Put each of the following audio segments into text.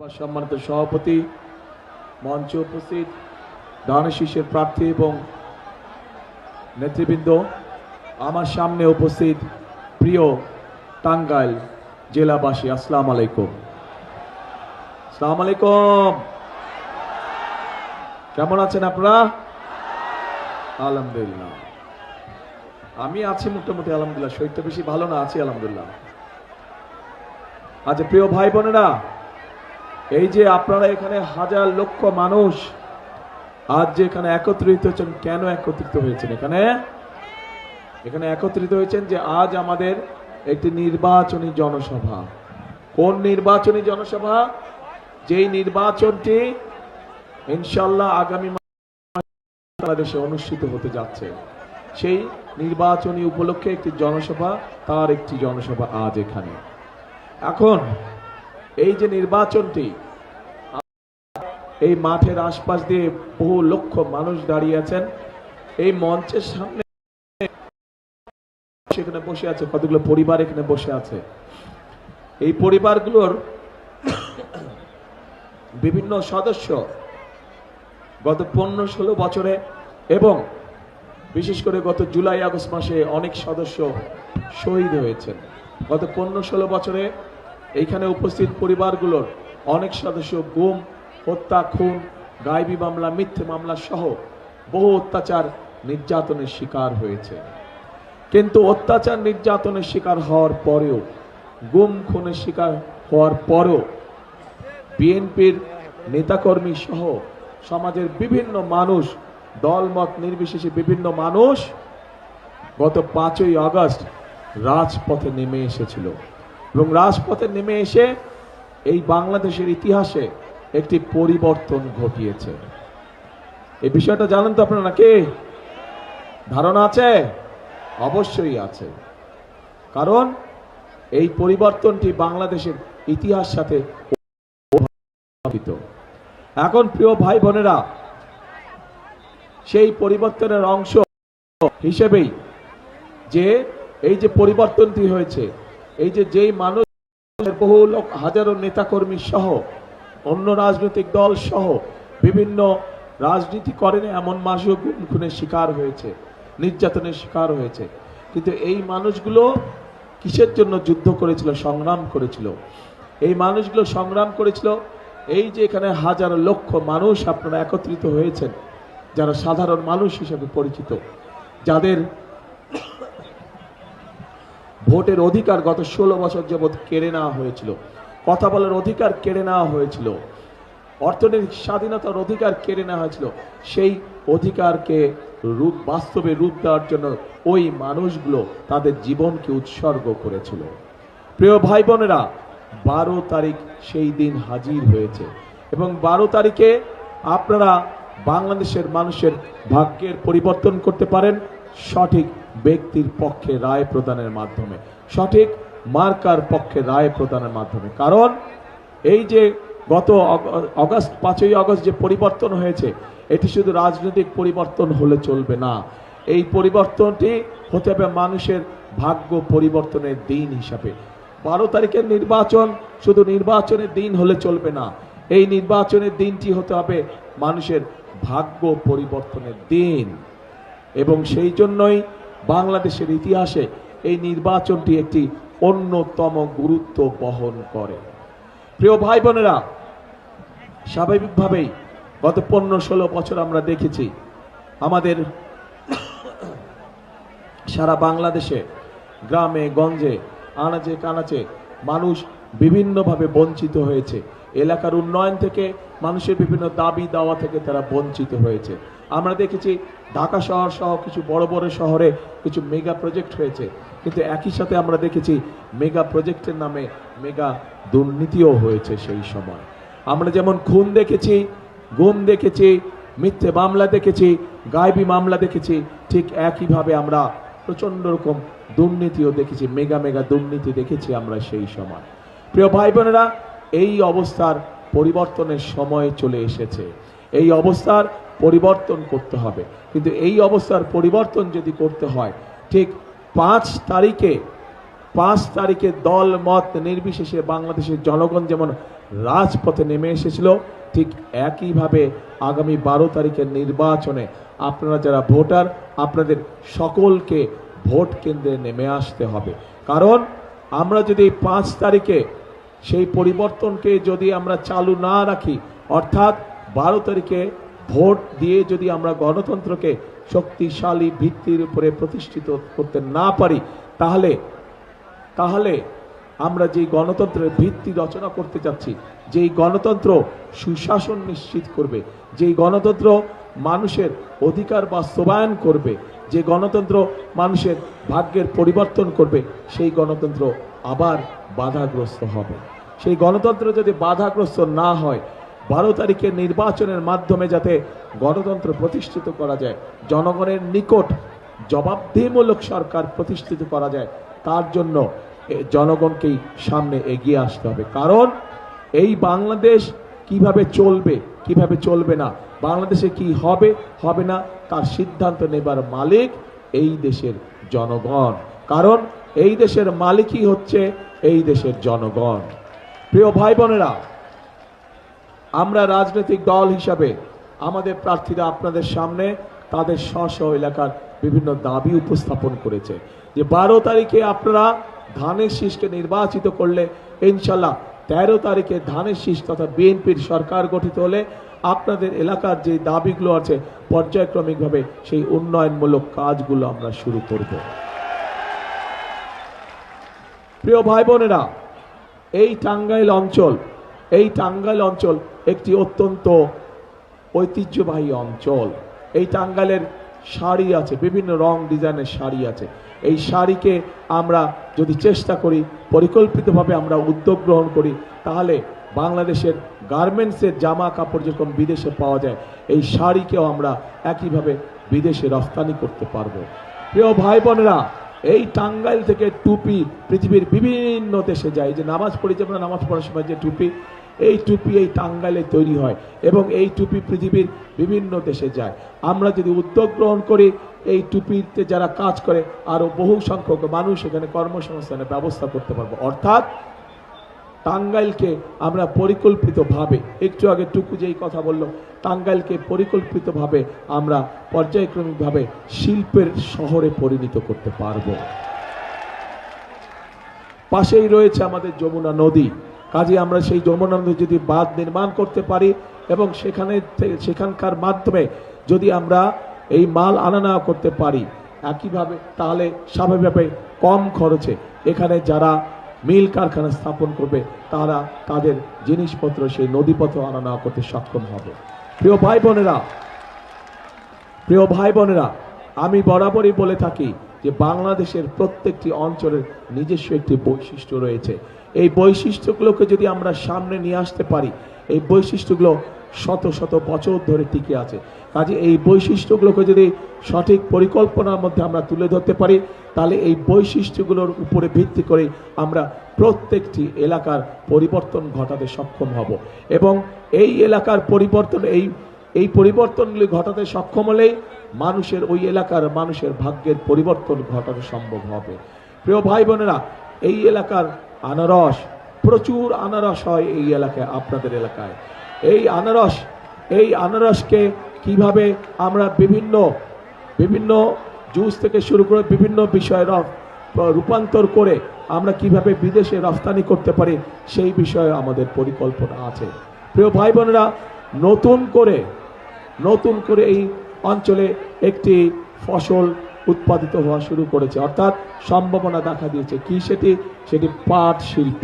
সম্মানিত সভাপতি, মঞ্চে উপস্থিত দানশীষের প্রার্থী এবং নেতৃবৃন্দ, আমার সামনে উপস্থিত প্রিয় টাঙ্গাইল জেলাবাসী, আসসালাম আলাইকুম। আসসালাম আলাইকুম। কেমন আছেন আপনারা? আলহামদুলিল্লাহ। আমি আছি মোটামুটি, আলহামদুলিল্লাহ শরীর তো বেশি ভালো না, আছি আলহামদুলিল্লাহ। আচ্ছা প্রিয় ভাই বোনেরা এই যে আপনারা এখানে হাজার লক্ষ মানুষ, আজ যে এখানে একত্রিত হয়েছেন, কেন একত্রিত হয়েছেন এখানে? এখানে একত্রিত হয়েছেন যে আজ আমাদের একটি নির্বাচনী জনসভা। কোন নির্বাচনী জনসভা? যেই নির্বাচনটি ইনশাল্লাহ আগামী বাংলাদেশে অনুষ্ঠিত হতে যাচ্ছে। সেই নির্বাচনী উপলক্ষে একটি জনসভা, তার একটি জনসভা আজ এখানে। এখন এই যে নির্বাচনটি, এই মাঠের আশপাশ দিয়ে বহু লক্ষ মানুষ দাঁড়িয়ে আছেন। এই মঞ্চের সামনে সেখানে বসে আছে, কতগুলো পরিবার এখানে বসে আছে। এই পরিবারগুলোর বিভিন্ন সদস্য গত পনেরো ষোলো বছরে এবং বিশেষ করে গত জুলাই আগস্ট মাসে অনেক সদস্য শহীদ হয়েছেন। গত পনেরো ষোলো বছরে এইখানে উপস্থিত পরিবারগুলোর অনেক সদস্য গুম, হত্যা, খুন গাইবি মামলা, মিথ্যে মামলা সহ বহু অত্যাচার নির্যাতনের শিকার হয়েছে। কিন্তু অত্যাচার নির্যাতনের শিকার হওয়ার পরেও, গুম, খুনের শিকার হওয়ার পরেও বিএনপির নেতাকর্মী সহ সমাজের বিভিন্ন মানুষ, দলমত নির্বিশেষে বিভিন্ন মানুষ গত পাঁচই আগস্ট রাজপথে নেমে এসেছিল। এবং রাজপথে নেমে এসে এই বাংলাদেশের ইতিহাসে একটি পরিবর্তন ঘটিয়েছে। এই বিষয়টা জানেন তো আপনারা নাকি? ধারণা আছে? অবশ্যই আছে। কারণ এই পরিবর্তনটি বাংলাদেশের ইতিহাস সাথে এখন প্রিয় ভাই বোনেরা, সেই পরিবর্তনের অংশ হিসেবেই যে এই যে পরিবর্তনটি হয়েছে এই যে যেই মানুষ বহু লোক হাজারো নেতাকর্মী সহ, অন্য রাজনৈতিক দল সহ বিভিন্ন রাজনীতি করেন এমন মানুষও গুম খুনের শিকার হয়েছে, নির্যাতনের শিকার হয়েছে। কিন্তু এই মানুষগুলো কিসের জন্য যুদ্ধ করেছিল, সংগ্রাম করেছিল? এই মানুষগুলো সংগ্রাম করেছিল, এই যে এখানে হাজার লক্ষ মানুষ আপনারা একত্রিত হয়েছেন, যারা সাধারণ মানুষ হিসেবে পরিচিত, যাদের ভোটের অধিকার গত ষোলো বছর যাবৎ কেড়ে নেওয়া হয়েছিল। কথা বলার অধিকার কেড়ে নেওয়া হয়েছিল। অর্থনৈতিক স্বাধীনতার অধিকার কেড়ে নেওয়া হয়েছিল। সেই অধিকারকে রূপ, বাস্তবে রূপ দেওয়ার জন্য ওই মানুষগুলো তাদের জীবনকে উৎসর্গ করেছিল। প্রিয় ভাই বোনেরা বারো তারিখ সেই দিন হাজির হয়েছে এবং বারো তারিখে আপনারা বাংলাদেশের মানুষের ভাগ্যের পরিবর্তন করতে পারেন। সঠিক ব্যক্তির পক্ষে রায় প্রদানের মাধ্যমে, সঠিক মার্কার পক্ষে রায় প্রদানের মাধ্যমে। কারণ এই যে গত অগস্ট, পাঁচই অগস্ট যে পরিবর্তন হয়েছে, এটি শুধু রাজনৈতিক পরিবর্তন হলে চলবে না। এই পরিবর্তনটি হতে হবে মানুষের ভাগ্য পরিবর্তনের দিন হিসাবে। বারো তারিখের নির্বাচন শুধু নির্বাচনের দিন হলে চলবে না। এই নির্বাচনের দিনটি হতে হবে মানুষের ভাগ্য পরিবর্তনের দিন। এবং সেই জন্যই বাংলাদেশের ইতিহাসে এই নির্বাচনটি একটি অন্যতম গুরুত্ব বহন করে। প্রিয় ভাই বোনেরা, স্বাভাবিকভাবেই গত পনেরো ষোলো বছর আমরা দেখেছি আমাদের সারা বাংলাদেশে, গ্রামে, গঞ্জে, আনাচে কানাচে মানুষ বিভিন্নভাবে বঞ্চিত হয়েছে। এলাকার উন্নয়ন থেকে মানুষের বিভিন্ন দাবি দাওয়া থেকে তারা বঞ্চিত হয়েছে। আমরা দেখেছি ঢাকা শহর সহ কিছু বড় বড় শহরে কিছু মেগা প্রজেক্ট হয়েছে। কিন্তু একই সাথে আমরা দেখেছি মেগা প্রজেক্টের নামে মেগা দুর্নীতিও হয়েছে সেই সময়। আমরা যেমন খুন দেখেছি, গুম দেখেছি, মিথ্যে মামলা দেখেছি, গায়েবী মামলা দেখেছি, ঠিক একইভাবে আমরা প্রচণ্ড রকম দুর্নীতিও দেখেছি, মেগা মেগা দুর্নীতি দেখেছি আমরা সেই সময়। প্রিয় ভাই বোনেরা এই অবস্থার পরিবর্তনের সময় চলে এসেছে। এই অবস্থার পরিবর্তন করতে হবে। কিন্তু এই অবস্থার পরিবর্তন যদি করতে হয়, ঠিক পাঁচ তারিখে পাঁচ তারিখে দল, মত নির্বিশেষে বাংলাদেশের জনগণ যেমন রাজপথে নেমে এসেছিল, ঠিক একইভাবে আগামী বারো তারিখের নির্বাচনে আপনারা যারা ভোটার, আপনাদের সকলকে ভোট কেন্দ্রে নেমে আসতে হবে। কারণ আমরা যদি পাঁচ তারিখে সেই পরিবর্তনকে যদি আমরা চালু না রাখি, অর্থাৎ বারো তারিখে ভোট দিয়ে যদি আমরা গণতন্ত্রকে শক্তিশালী ভিত্তির উপরে প্রতিষ্ঠিত করতে না পারি, তাহলে তাহলে আমরা যেই গণতন্ত্রের ভিত্তি রচনা করতে চাচ্ছি, যেই গণতন্ত্র সুশাসন নিশ্চিত করবে, যেই গণতন্ত্র মানুষের অধিকার বাস্তবায়ন করবে, যে গণতন্ত্র মানুষের ভাগ্যের পরিবর্তন করবে, সেই গণতন্ত্র আবার বাধাগ্রস্ত হবে। সেই গণতন্ত্র যদি বাধাগ্রস্ত না হয়, বারো তারিখের নির্বাচনের মাধ্যমে যাতে গণতন্ত্র প্রতিষ্ঠিত করা যায়, জনগণের নিকট জবাবদিহিমূলক সরকার প্রতিষ্ঠিত করা যায়, তার জন্য জনগণকেই সামনে এগিয়ে আসতে হবে। কারণ এই বাংলাদেশ কীভাবে চলবে কীভাবে চলবে না, বাংলাদেশে কি হবে হবে না, তার সিদ্ধান্ত নেবার মালিক এই দেশের জনগণ। কারণ এই দেশের মালিকই হচ্ছে এই দেশের জনগণ। প্রিয় ভাই বোনেরা আমরা রাজনৈতিক দল হিসাবে আমাদের প্রার্থীরা আপনাদের সামনে তাদের স্ব এলাকার বিভিন্ন দাবি উপস্থাপন করেছে যে বারো তারিখে আপনারা ধানের শীষকে নির্বাচিত করলে ইনশাল্লাহ তেরো তারিখে ধানের শীষ তথা বিএনপির সরকার গঠিত হলে আপনাদের এলাকার যে দাবিগুলো আছে পর্যায়ক্রমিকভাবে সেই উন্নয়নমূলক কাজগুলো আমরা শুরু করব। প্রিয় ভাই বোনেরা এই টাঙ্গাইল অঞ্চল, এই টাঙ্গাইল অঞ্চল একটি অত্যন্ত ঐতিহ্যবাহী অঞ্চল। এই টাঙ্গাইলের শাড়ি আছে, বিভিন্ন রং ডিজাইনের শাড়ি আছে। এই শাড়িকে আমরা যদি চেষ্টা করি, পরিকল্পিতভাবে আমরা উদ্যোগ গ্রহণ করি, তাহলে বাংলাদেশের গার্মেন্টসের জামা কাপড় যেরকম বিদেশে পাওয়া যায়, এই শাড়িকেও আমরা একইভাবে বিদেশে রফতানি করতে পারব। প্রিয় ভাই বোনেরা এই টাঙ্গাইল থেকে টুপি পৃথিবীর বিভিন্ন দেশে যায়। যে নামাজ পড়ি যে আমরা নামাজ পড়ার সময় যে টুপি, এই টুপি এই টাঙ্গাইলে তৈরি হয় এবং এই টুপি পৃথিবীর বিভিন্ন দেশে যায়। আমরা যদি উদ্যোগ গ্রহণ করি, এই টুপিতে যারা কাজ করে আরও বহু সংখ্যক মানুষ এখানে কর্মসংস্থানের ব্যবস্থা করতে পারব। অর্থাৎ টাঙ্গাইলকে আমরা পরিকল্পিতভাবে, একটু আগে টুকু যেই কথা বলল, টাঙ্গাইলকে পরিকল্পিতভাবে আমরা পর্যায়ক্রমিকভাবে শিল্পের শহরে পরিণত করতে পারব। পাশেই রয়েছে আমাদের যমুনা নদী। কাজে আমরা সেই যমুনা নদী যদি বাঁধ নির্মাণ করতে পারি এবং সেখানে সেখানকার মাধ্যমে যদি আমরা এই মাল আনা নেওয়া করতে পারি, একইভাবে তাহলে স্বাভাবিকভাবে কম খরচে এখানে যারা মিল কারখানা স্থাপন করবে, তারা তাদের জিনিসপত্র সেই নদীপথে আনা নেওয়া করতে সক্ষম হবে। প্রিয় ভাই বোনেরা, প্রিয় ভাই বোনেরা, আমি বরাবরই বলে থাকি যে বাংলাদেশের প্রত্যেকটি অঞ্চলের নিজস্ব একটি বৈশিষ্ট্য রয়েছে। এই বৈশিষ্ট্যগুলোকে যদি আমরা সামনে নিয়ে আসতে পারি, এই বৈশিষ্ট্যগুলো শত শত বছর ধরে টিকে আছে। কাজে এই বৈশিষ্ট্যগুলোকে যদি সঠিক পরিকল্পনার মধ্যে আমরা তুলে ধরতে পারি, তাহলে এই বৈশিষ্ট্যগুলোর উপরে ভিত্তি করে আমরা প্রত্যেকটি এলাকার পরিবর্তন ঘটাতে সক্ষম হব। এবং এই এলাকার পরিবর্তন, এই এই পরিবর্তনগুলি ঘটাতে সক্ষম হলেই মানুষের, ওই এলাকার মানুষের ভাগ্যের পরিবর্তন ঘটানো সম্ভব হবে। প্রিয় ভাই বোনেরা এই এলাকার আনারস, প্রচুর আনারস হয় এই এলাকায়, আপনাদের এলাকায়। এই আনারস, এই আনারসকে কীভাবে আমরা বিভিন্ন বিভিন্ন জুস থেকে শুরু করে বিভিন্ন বিষয়ে রূপান্তর করে আমরা কীভাবে বিদেশে রফতানি করতে পারি, সেই বিষয়ে আমাদের পরিকল্পনা আছে। প্রিয় ভাই বোনেরা নতুন করে নতুন করে এই অঞ্চলে একটি ফসল উৎপাদিত হওয়া শুরু করেছে। অর্থাৎ সম্ভাবনা দেখা দিয়েছে। কি সেটি? সেটি পাট শিল্প।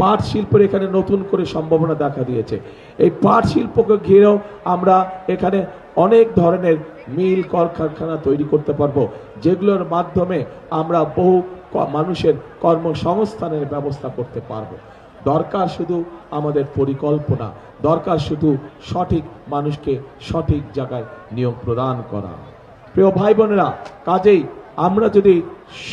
পাট শিল্পের এখানে নতুন করে সম্ভাবনা দেখা দিয়েছে। এই পাট শিল্পকে ঘিরেও আমরা এখানে অনেক ধরনের মিল, কলকারখানা তৈরি করতে পারব, যেগুলোর মাধ্যমে আমরা বহু মানুষের কর্মসংস্থানের ব্যবস্থা করতে পারব। দরকার শুধু আমাদের পরিকল্পনা, দরকার শুধু সঠিক মানুষকে সঠিক জায়গায় নিয়োগ প্রদান করা। প্রিয় ভাই বোনেরা, কাজেই আমরা যদি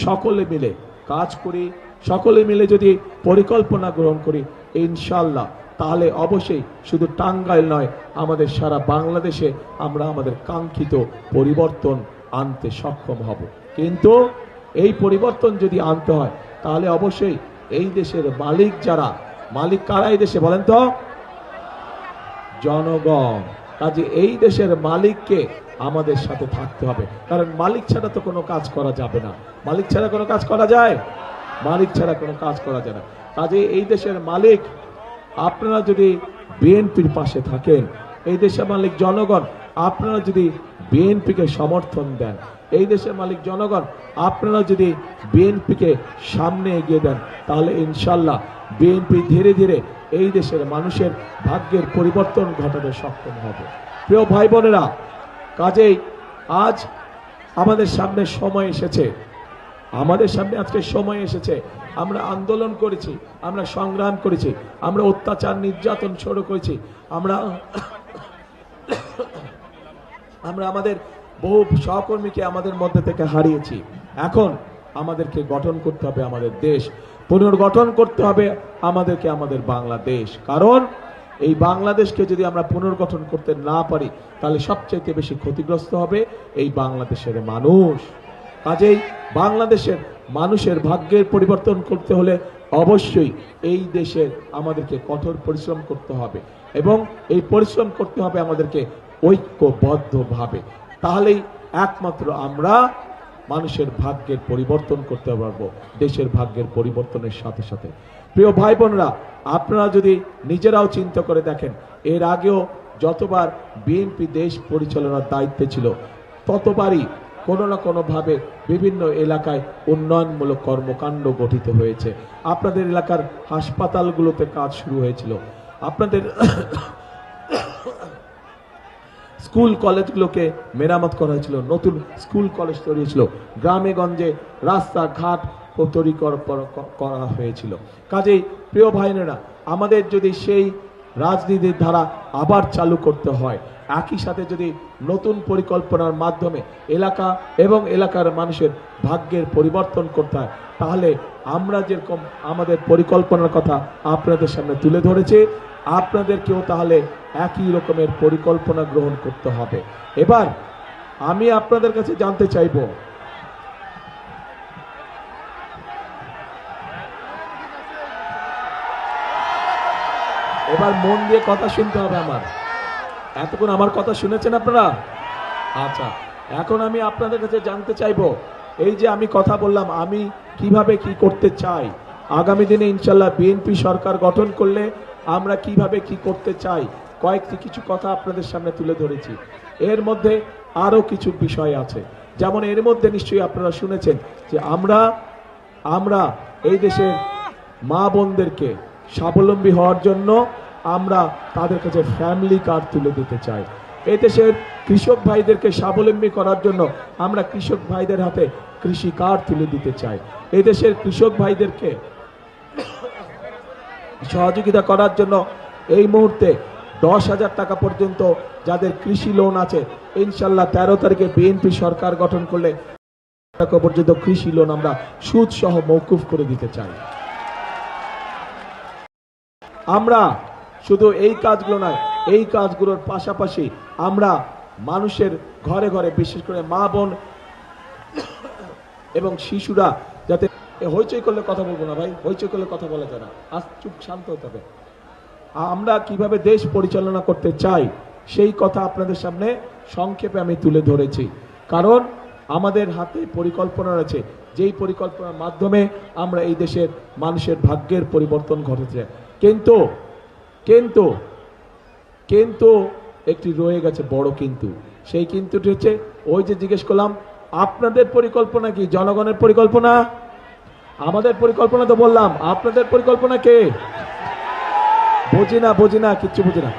সকলে মিলে কাজ করি সকলে মিলে যদি পরিকল্পনা গ্রহণ করি ইনশাল্লাহ তাহলে অবশ্যই শুধু টাঙ্গাইল নয়, আমাদের সারা বাংলাদেশে আমরা আমাদের কাঙ্ক্ষিত পরিবর্তন আনতে সক্ষম হব। কিন্তু এই পরিবর্তন যদি আনতে হয়, তাহলে অবশ্যই এই দেশের মালিক যারা, মালিক কারা এই দেশে বলেন তো? জনগণ। কাজে এই দেশের মালিককে আমাদের সাথে থাকতে হবে। কারণ মালিক ছাড়া তো কোনো কাজ করা যাবে না। মালিক ছাড়া কোনো কাজ করা যায়? মালিক ছাড়া কোনো কাজ করা যায় না। কাজে এই দেশের মালিক, আপনারা যদি বিএনপির পাশে থাকেন, এই দেশের মালিক জনগণ, আপনারা যদি বিএনপিকে সমর্থন দেন, এই দেশের মালিক জনগণ, আপনারা যদি বিএনপিকে সামনে এগিয়ে দেন, তাহলে ইনশাল্লাহ বিএনপি ধীরে ধীরে এই দেশের মানুষের ভাগ্যের পরিবর্তন ঘটাতে সক্ষম হবে। প্রিয় ভাই বোনেরা, কাজেই আজ আমাদের সামনে সময় এসেছে। আমাদের সামনে আজকে সময় এসেছে। আমরা আন্দোলন করেছি, আমরা সংগ্রাম করেছি, আমরা অত্যাচার, নির্যাতন শুরু করেছি। আমরা আমরা আমাদের বহু সহকর্মীকে আমাদের মধ্যে থেকে হারিয়েছি। এখন আমাদেরকে গঠন করতে হবে আমাদের দেশ। পুনর্গঠন করতে হবে আমাদেরকে আমাদের বাংলাদেশ। কারণ এই বাংলাদেশকে যদি আমরা পুনর্গঠন করতে না পারি, তাহলে সবচাইতে বেশি ক্ষতিগ্রস্ত হবে এই বাংলাদেশের মানুষ। কাজেই বাংলাদেশের মানুষের ভাগ্যের পরিবর্তন করতে হলে অবশ্যই এই দেশের আমাদেরকে কঠোর পরিশ্রম করতে হবে এবং এই পরিশ্রম করতে হবে আমাদেরকে ঐক্যবদ্ধভাবে। তাহলেই একমাত্র আমরা মানুষের ভাগ্যের পরিবর্তন করতে পারব, দেশের ভাগ্যের পরিবর্তনের সাথে সাথে। প্রিয় ভাই বোনরা আপনারা যদি নিজেরাও চিন্তা করে দেখেন, এর আগেও যতবার বিএনপি দেশ পরিচালনার দায়িত্বে ছিল, ততবারই কোনো না কোনোভাবে বিভিন্ন এলাকায় উন্নয়নমূলক কর্মকাণ্ড গঠিত হয়েছে। আপনাদের এলাকার হাসপাতালগুলোতে কাজ শুরু হয়েছিল। আপনাদের স্কুল কলেজগুলোকে মেরামত করা হয়েছিল, নতুন স্কুল কলেজ তৈরি হয়েছিল। গ্রামে গঞ্জে রাস্তাঘাট তৈরি করা হয়েছিল। কাজেই প্রিয় ভাইনেরা আমাদের যদি সেই রাজনীতির ধারা আবার চালু করতে হয় একই সাথে যদি নতুন পরিকল্পনার মাধ্যমে এলাকা এবং এলাকার মানুষের ভাগ্যের পরিবর্তন করতে হয়, তাহলে আমরা যেরকম আমাদের পরিকল্পনার কথা আপনাদের সামনে তুলে ধরেছি, আপনাদেরকেও তাহলে একই রকমের পরিকল্পনা গ্রহণ করতে হবে। এবার আমি আপনাদের কাছে জানতে চাইব, এবার মন দিয়ে কথা শুনতে হবে আমার। এতক্ষণ আমার কথা শুনেছেন আপনারা? আচ্ছা এখন আমি আপনাদের কাছে জানতে চাইব, এই যে আমি কথা বললাম, আমি কীভাবে কি করতে চাই? আগামী দিনে ইনশাল্লাহ বিএনপি সরকার গঠন করলে আমরা কীভাবে কি করতে চাই? কয়েকটি কিছু কথা আপনাদের সামনে তুলে ধরেছি। এর মধ্যে আরও কিছু বিষয় আছে। যেমন এর মধ্যে নিশ্চয়ই আপনারা শুনেছেন যে আমরা আমরা এই দেশের মা বোনদেরকে স্বাবলম্বী হওয়ার জন্য আমরা তাদের কাছে ফ্যামিলি কার্ড তুলে দিতে চাই। এই দেশের কৃষক ভাইদেরকে স্বাবলম্বী করার জন্য আমরা কৃষক ভাইদের হাতে কৃষি কার্ড তুলে দিতে চাই। এই দেশের কৃষক ভাইদেরকে সহযোগিতা করার জন্য এই মুহূর্তে দশ হাজার টাকা পর্যন্ত যাদের কৃষি লোন আছে, ইনশাল্লাহ তেরো তারিখে বিএনপি সরকার গঠন করলে টাকা পর্যন্ত কৃষি লোন আমরা সুদ সহ মৌকুফ করে দিতে চাই। আমরা শুধু এই কাজগুলো নয়, এই কাজগুলোর পাশাপাশি আমরা মানুষের ঘরে ঘরে, বিশেষ করে মা বোন এবং শিশুরা যাতে হইচই করলে কথা বলব না ভাই, হইচই করলে কথা বলা যায় না। আজ চুপ শান্ত হতে হবে। আমরা কীভাবে দেশ পরিচালনা করতে চাই, সেই কথা আপনাদের সামনে সংক্ষেপে আমি তুলে ধরেছি। কারণ আমাদের হাতে পরিকল্পনা রয়েছে, যেই পরিকল্পনার মাধ্যমে আমরা এই দেশের মানুষের ভাগ্যের পরিবর্তন ঘটেছে। কিন্তু কিন্তু কিন্তু একটি রয়ে গেছে বড় কিন্তু। সেই কিন্তুটি হচ্ছে, ওই যে জিজ্ঞেস করলাম, আপনাদের পরিকল্পনা কি? জনগণের পরিকল্পনা? আমাদের পরিকল্পনা তো বললাম, আপনাদের পরিকল্পনা কে? বুঝি না বুঝি না, কিচ্ছু বুঝি না।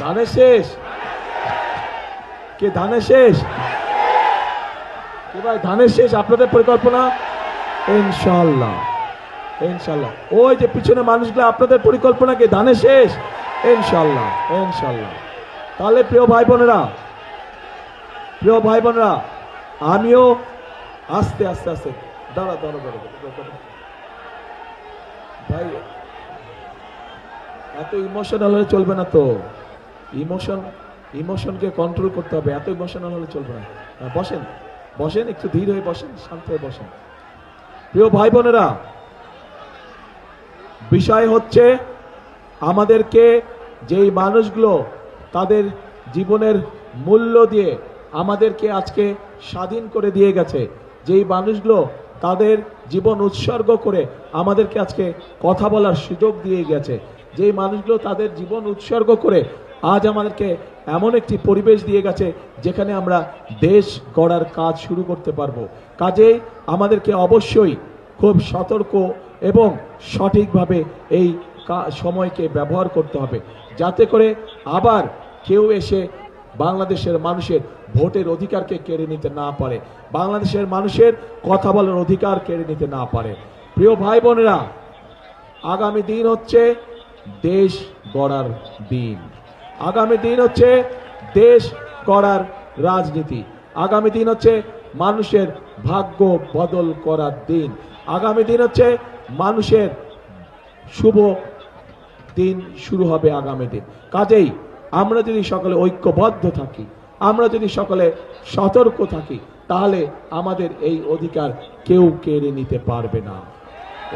ধানের শেষ। কে ধানের শেষ? কে ভাই ধানের শেষ, আপনাদের পরিকল্পনা? ইনশাল্লাহ ইনশাল্লাহ। ওই যে পিছনে মানুষগুলো আপনাদের পরিকল্পনা কি? ধানের শেষ? ইনশাল্লাহ ইনশাল্লাহ। তাহলে প্রিয় ভাই বোনেরা প্রিয় ভাই বোনেরা আমিও আস্তে আস্তে আস্তে দাঁড়া দাঁড়া, দাঁড়া। ভাই এত ইমোশনাল হলে চলবে না তো। ইমোশন ইমোশনকে কন্ট্রোল করতে হবে। এত ইমোশনাল হলে চলবে না। হ্যাঁ, বসেন। বসেন একটু ধীর হয়ে বসেন শান্ত হয়ে বসেন। প্রিয় ভাই বোনেরা বিষয় হচ্ছে, আমাদেরকে যেই মানুষগুলো তাদের জীবনের মূল্য দিয়ে আমাদেরকে আজকে স্বাধীন করে দিয়ে গেছে, যেই মানুষগুলো তাদের জীবন উৎসর্গ করে আমাদেরকে আজকে কথা বলার সুযোগ দিয়ে গেছে, যেই মানুষগুলো তাদের জীবন উৎসর্গ করে আজ আমাদেরকে এমন একটি পরিবেশ দিয়ে গেছে যেখানে আমরা দেশ গড়ার কাজ শুরু করতে পারব। কাজেই আমাদেরকে অবশ্যই খুব সতর্ক এবং সঠিকভাবে এই সময়কে ব্যবহার করতে হবে। যাতে করে আবার কেউ এসে বাংলাদেশের মানুষের ভোটের অধিকারকে কেড়ে নিতে না পারে। বাংলাদেশের মানুষের কথা বলার অধিকার কেড়ে নিতে না পারে। প্রিয় ভাই বোনেরা, আগামী দিন হচ্ছে দেশ গড়ার দিন। আগামী দিন হচ্ছে দেশ গড়ার রাজনীতি। আগামী দিন হচ্ছে মানুষের ভাগ্য বদল করার দিন। আগামী দিন হচ্ছে মানুষের শুভ দিন শুরু হবে আগামী দিন। কাজেই আমরা যদি সকলে ঐক্যবদ্ধ থাকি, আমরা যদি সকলে সতর্ক থাকি, তাহলে আমাদের এই অধিকার কেউ কেড়ে নিতে পারবে না।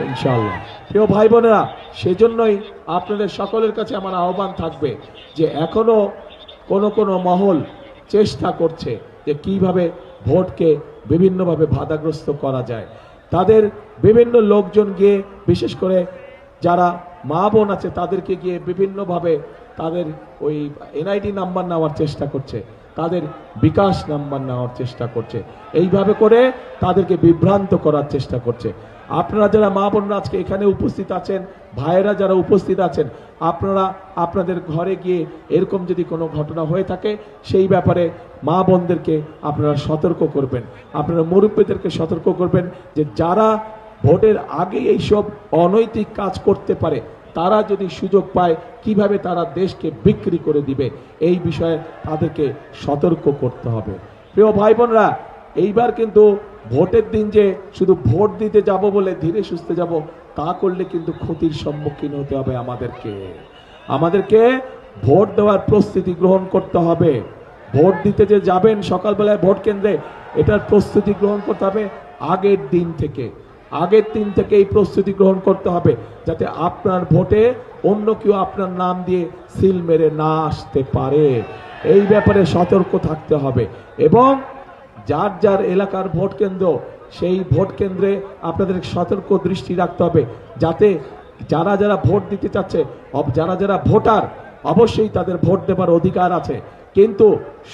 ইনশাল্লাহ প্রিয় ভাই বোনেরা সেজন্যই আপনাদের সকলের কাছে আমার আহ্বান থাকবে যে এখনও কোনো কোনো মহল চেষ্টা করছে যে কীভাবে ভোটকে বিভিন্নভাবে বাধাগ্রস্ত করা যায়। তাদের বিভিন্ন লোকজন গিয়ে, বিশেষ করে যারা মা বোন আছে, তাদেরকে গিয়ে বিভিন্নভাবে তাদের ওই এনআইডি নাম্বার নেওয়ার চেষ্টা করছে। তাদের বিকাশ নাম্বার নেওয়ার চেষ্টা করছে। এইভাবে করে তাদেরকে বিভ্রান্ত করার চেষ্টা করছে। আপনারা যারা মা বোনরা আজকে এখানে উপস্থিত আছেন, ভাইয়েরা যারা উপস্থিত আছেন, আপনারা আপনাদের ঘরে গিয়ে এরকম যদি কোনো ঘটনা হয়ে থাকে, সেই ব্যাপারে মা বোনদেরকে আপনারা সতর্ক করবেন। আপনারা মুরব্বীদেরকে সতর্ক করবেন যে যারা ভোটের আগে এইসব অনৈতিক কাজ করতে পারে, তারা যদি সুযোগ পায়, কীভাবে তারা দেশকে বিক্রি করে দিবে, এই বিষয়ে তাদেরকে সতর্ক করতে হবে। প্রিয় ভাই বোনরা এইবার কিন্তু ভোটের দিন যে শুধু ভোট দিতে যাব বলে ধীরে সুস্থে যাব, তা করলে কিন্তু ক্ষতির সম্মুখীন হতে হবে আমাদেরকে। আমাদেরকে ভোট দেওয়ার প্রস্তুতি গ্রহণ করতে হবে। ভোট দিতে যে যাবেন সকালবেলায় ভোট কেন্দ্রে, এটার প্রস্তুতি গ্রহণ করতে হবে আগের দিন থেকে। আগের দিন থেকে এই প্রস্তুতি গ্রহণ করতে হবে যাতে আপনার ভোটে অন্য কেউ আপনার নাম দিয়ে সিল মেরে না আসতে পারে। এই ব্যাপারে সতর্ক থাকতে হবে এবং যার যার এলাকার ভোট কেন্দ্র, সেই ভোট কেন্দ্রে আপনাদের সতর্ক দৃষ্টি রাখতে হবে। যাতে যারা যারা ভোট দিতে চাচ্ছে যারা যারা ভোটার, অবশ্যই তাদের ভোট দেবার অধিকার আছে। কিন্তু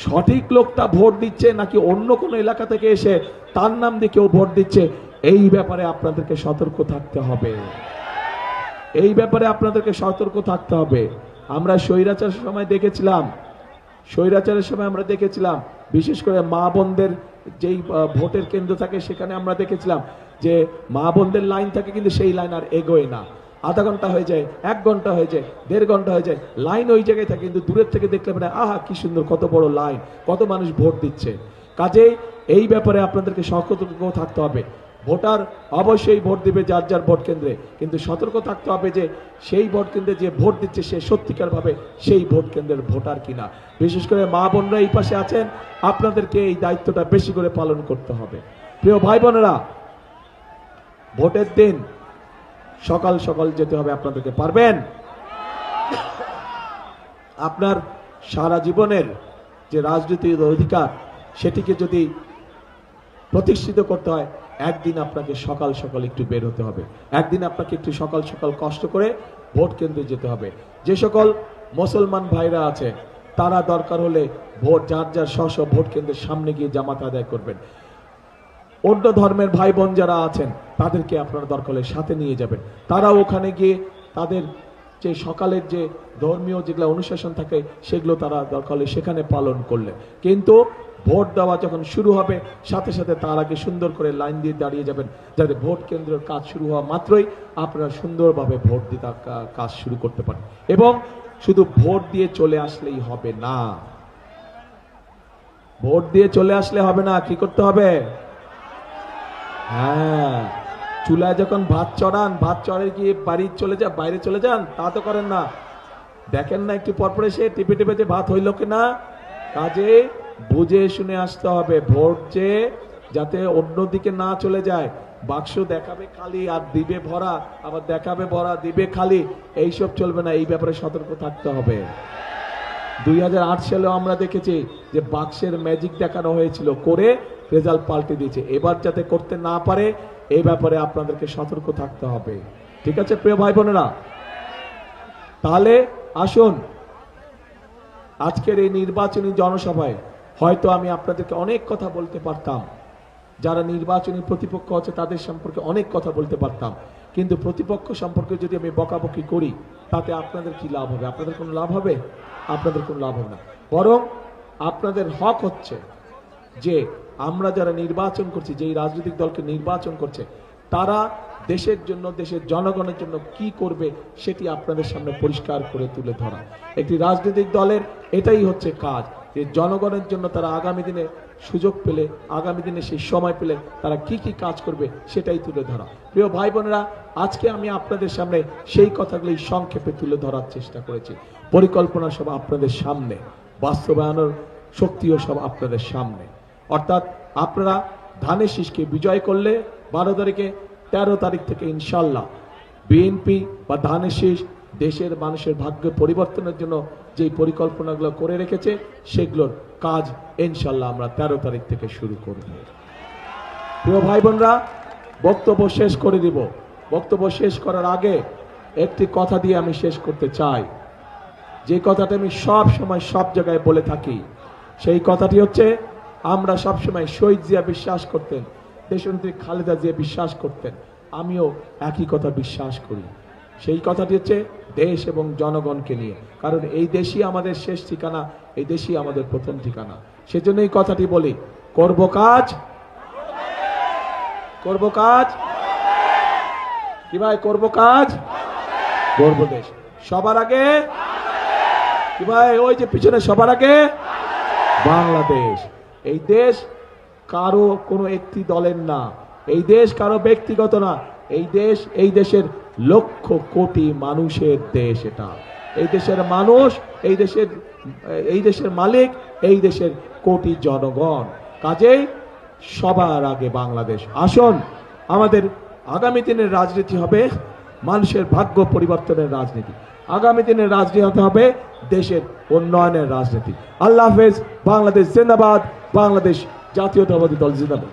সঠিক লোকটা ভোট দিচ্ছে নাকি অন্য কোনো এলাকা থেকে এসে তার নাম দিয়ে কেউ ভোট দিচ্ছে, এই ব্যাপারে আপনাদেরকে সতর্ক থাকতে হবে। এই ব্যাপারে আপনাদেরকে সতর্ক থাকতে হবে। আমরা স্বৈরাচার সময় দেখেছিলাম স্বৈরাচারের সময় আমরা দেখেছিলাম, বিশেষ করে মা বোনদের যেই ভোটের কেন্দ্র থাকে সেখানে আমরা দেখেছিলাম যে মা বোনদের লাইন থাকে কিন্তু সেই লাইন আর এগোয় না। আধা ঘণ্টা হয়ে যায়, এক ঘণ্টা হয়ে যায়, দেড় ঘণ্টা হয়ে যায়, লাইন ওই জায়গায় থাকে কিন্তু দূরের থেকে দেখলে মানে আহা, কি সুন্দর, কত বড় লাইন, কত মানুষ ভোট দিচ্ছে। কাজেই এই ব্যাপারে আপনাদেরকে সতর্ক থাকতে হবে। ভোটার অবশ্যই ভোট দিবে যার যার ভোট কেন্দ্রে। কিন্তু সতর্ক থাকতে হবে যে সেই ভোট কেন্দ্রে যে ভোট দিচ্ছে সে সত্যিকার ভাবে সেই ভোট কেন্দ্রের ভোটার কিনা। বিশেষ করে মা বোনরা এই পাশে আছেন, আপনাদেরকে এই দায়িত্বটা বেশি করে পালন করতে হবে। প্রিয় ভাই বোনেরা, ভোটের দিন সকাল সকাল যেতে হবে, আপনাদেরকে পারবেন? আপনার সারা জীবনের যে রাজনীতির অধিকার, সেটিকে যদি প্রতিষ্ঠিত করতে হয় একদিন আপনাকে সকাল সকাল একটু বের হতে হবে। একদিন আপনাকে একটু সকাল সকাল কষ্ট করে ভোট কেন্দ্রে যেতে হবে। যে সকল মুসলমান ভাইরা আছে, তারা দরকার হলে ভোট, যার যার স্ব ভোট কেন্দ্রের সামনে গিয়ে জামাত আদায় করবেন। অন্য ধর্মের ভাই বোন যারা আছেন, তাদেরকে আপনার দরকার হলে সাথে নিয়ে যাবেন। তারা ওখানে গিয়ে তাদের যে সকালের যে ধর্মীয় যেগুলো অনুশাসন থাকে, সেগুলো তারা দরকার সেখানে পালন করলেন। কিন্তু ভোট দেওয়া যখন শুরু হবে, সাথে সাথে তার আগে সুন্দর করে লাইন দিয়ে দাঁড়িয়ে যাবেন, যাতে ভোট কেন্দ্রের কাজ শুরু হওয়া মাত্রই আপনারা সুন্দরভাবে ভোট দিতে কাজ শুরু করতে পারেন। এবং শুধু ভোট দিয়ে চলে আসলেই হবে না। ভোট দিয়ে চলে আসলে হবে না, কি করতে হবে? হ্যাঁ। চুলায় যখন ভাত চড়ান, ভাত চড়ে গিয়ে বাড়ি চলে যান বাইরে চলে যান, তা তো করেন না। দেখেন না একটু পরপরে সে টিপে টিপে যে ভাত হইল কিনা? কাজে বুঝে শুনে আসতে হবে, ভোট যে যাতে অন্যদিকে না চলে যায়। বাক্স দেখাবে খালি আর দিবে ভরা, আবার দেখাবে ভরা, দিবে খালি। এইসব চলবে না, এই ব্যাপারে সতর্ক থাকতে হবে। দুই সালেও আমরা দেখেছি যে বাক্সের ম্যাজিক দেখানো হয়েছিল, করে রেজাল্ট পাল্টে দিয়েছে। এবার যাতে করতে না পারে এই ব্যাপারে আপনাদেরকে সতর্ক থাকতে হবে। ঠিক আছে, প্রিয় ভাই বোনেরা তাহলে আসুন, আজকের এই নির্বাচনী জনসভায় হয়তো আমি আপনাদেরকে অনেক কথা বলতে পারতাম। যারা নির্বাচনী প্রতিপক্ষ আছে, তাদের সম্পর্কে অনেক কথা বলতে পারতাম। কিন্তু প্রতিপক্ষ সম্পর্কে যদি আমি বকাবকি করি, তাতে আপনাদের কি লাভ হবে? আপনাদের কোনো লাভ হবে? আপনাদের কোনো লাভ হবে না। বরং আপনাদের হক হচ্ছে যে আমরা যারা নির্বাচন করছি, যেই রাজনৈতিক দলকে নির্বাচন করছে, তারা দেশের জন্য, দেশের জনগণের জন্য কি করবে সেটি আপনাদের সামনে পরিষ্কার করে তুলে ধরা। একটি রাজনৈতিক দলের এটাই হচ্ছে কাজ, যে জনগণের জন্য তারা আগামী দিনে সুযোগ পেলে, আগামী দিনে সেই সময় পেলে তারা কি কি কাজ করবে সেটাই তুলে ধরা। প্রিয় ভাই বোনেরা আজকে আমি আপনাদের সামনে সেই কথাগুলি সংক্ষেপে তুলে ধরার চেষ্টা করেছি। পরিকল্পনা সব আপনাদের সামনে, বাস্তবায়নের শক্তিও সব আপনাদের সামনে। অর্থাৎ আপনারা ধানের শীষকে বিজয় করলে বারো তারিখে তেরো তারিখ থেকে ইনশাল্লাহ বিএনপি বা ধানের শীষ দেশের মানুষের ভাগ্য পরিবর্তনের জন্য যেই পরিকল্পনাগুলো করে রেখেছে, সেগুলোর কাজ ইনশাল্লাহ আমরা তেরো তারিখ থেকে শুরু করব। প্রিয় ভাই বোনরা বক্তব্য শেষ করে দিব। বক্তব্য শেষ করার আগে একটি কথা দিয়ে আমি শেষ করতে চাই। যে কথাটা আমি সব সময় সব জায়গায় বলে থাকি, সেই কথাটি হচ্ছে আমরা সব সময় শহীদ জিয়া বিশ্বাস করতেন, দেশনেত্রী খালেদা জিয়া বিশ্বাস করতেন, আমিও একই কথা বিশ্বাস করি। সেই কথাটি হচ্ছে দেশ এবং জনগণকে নিয়ে, কারণ এই দেশই আমাদের শেষ ঠিকানা, এই দেশই আমাদের প্রথম ঠিকানা। সেজন্য এই কথাটি বলি, করব কাজ? করব কাজ? কি ভাই, করব কাজ? করব দেশ। সবার আগে? কি ভাই, ওই যে পিছনে সবার আগে? বাংলাদেশ। এই দেশ কারও কোনো একটি দলের না। এই দেশ কারও ব্যক্তিগত না। এই দেশ, এই দেশের লক্ষ কোটি মানুষের দেশ এটা। এই দেশের মানুষ, এই দেশের এই দেশের মালিক, এই দেশের কোটি জনগণ। কাজেই সবার আগে বাংলাদেশ। আসুন, আমাদের আগামী দিনের রাজনীতি হবে মানুষের ভাগ্য পরিবর্তনের রাজনীতি। আগামী দিনের রাজনীতি হতে হবে দেশের উন্নয়নের রাজনীতি। আল্লাহ হাফেজ, বাংলাদেশ জিন্দাবাদ, বাংলাদেশ জাতীয়তাবাদী দল জিন্দাবাদ।